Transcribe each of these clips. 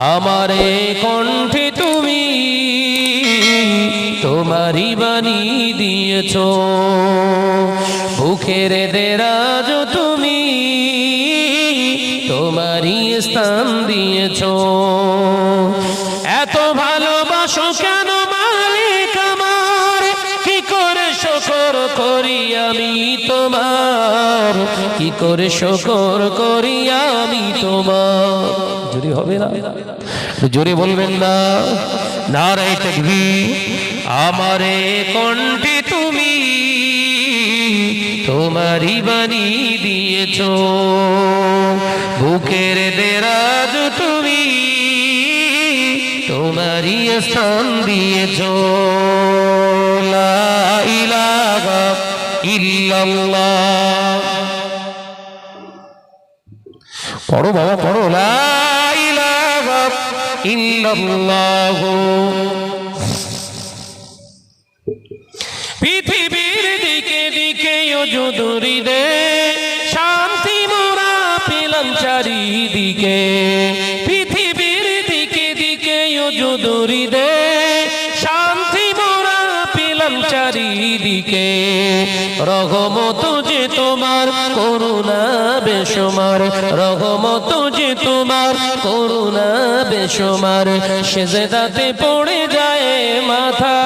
আমারে কণ্ঠে তুমি তোমারই বাণী দিয়েছ। বুকের দেরাজ তুমি তোমারই স্থান দিয়েছ। এত ভালোবাসো কেন মালিক আমার? কি করে শকর করি আমি তোমার? কি করে শকর করি আমি তোমার? জোরে হবে না। জোরে বলবেন না। নারাই তকবি আমারে কণ্ঠে তুমি তোমারই বাণী দিয়েছ। বুকের দেরাজ তুমি তোমারই স্থান দিয়েছ। পড়ো বাবা, পড়ো। ইলাহা ইল্লাল্লাহ পৃথিবীর দিকে দিকে যদুরি রে শান্তি মোরা পেলাম চারিদিকে। পৃথিবীর দিকে দিকে যদুরি দে চারিদিকে রহমত যে তোমার, করুণা বেসমার রহমত যে তোমার, করুণা বেসমার সেজেদাতে পড়ে যায় মাথা।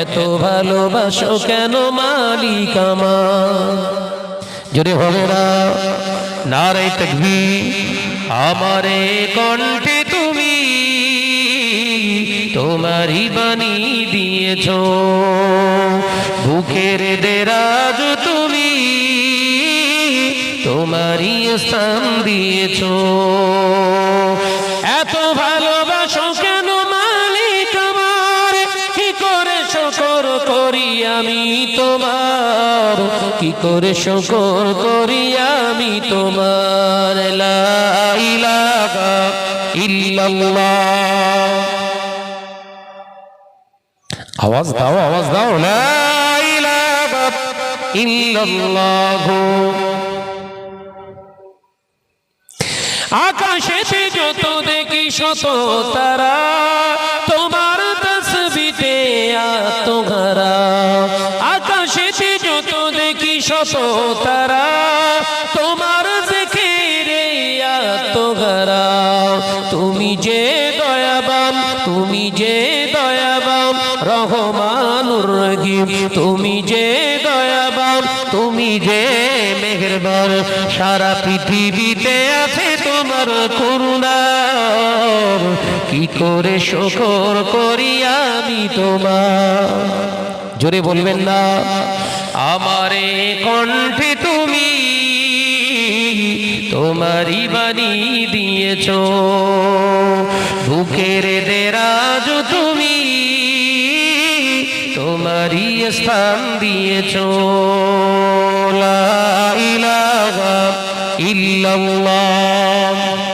এত ভালোবাসো কেন মালিক আমার? হবে না নারে তকবি আমারে কণ্ঠে তোমারই বাণী দিয়েছ। বুকের দেরাজ তুমি তোমারই স্থান দিয়েছ। এত ভালোবাসো কেন মালিক আমার? কি করে শকর করি আমি তোমার? কি করে শকর করি আমি তোমার? ইল্লাল্লাহ। আওয়াজ দাও আওয়াজ দাও। আকাশেতে যত দেখি শত তারা, তোমার তসবিতে আত্মঘরা। আকাশেতে যত দেখি শত তারা, তোমার জিকিরে আত্মঘরা। তুমি যে দয়াবান, তুমি যে রহিম। তুমি যে দয়াবান, তুমি যে মেহেরবান, সারা পৃথিবীতে আছে তোমার করুণা কি করে শকর করি আমি তোমার? জোরে বলবেন না। আমারে কণ্ঠে তুমি তোমারই বাণী দিয়েছ। বুকের দেরাজ তুমি তোমারই স্থান দিয়েছ। ইল্লাল্লাহ।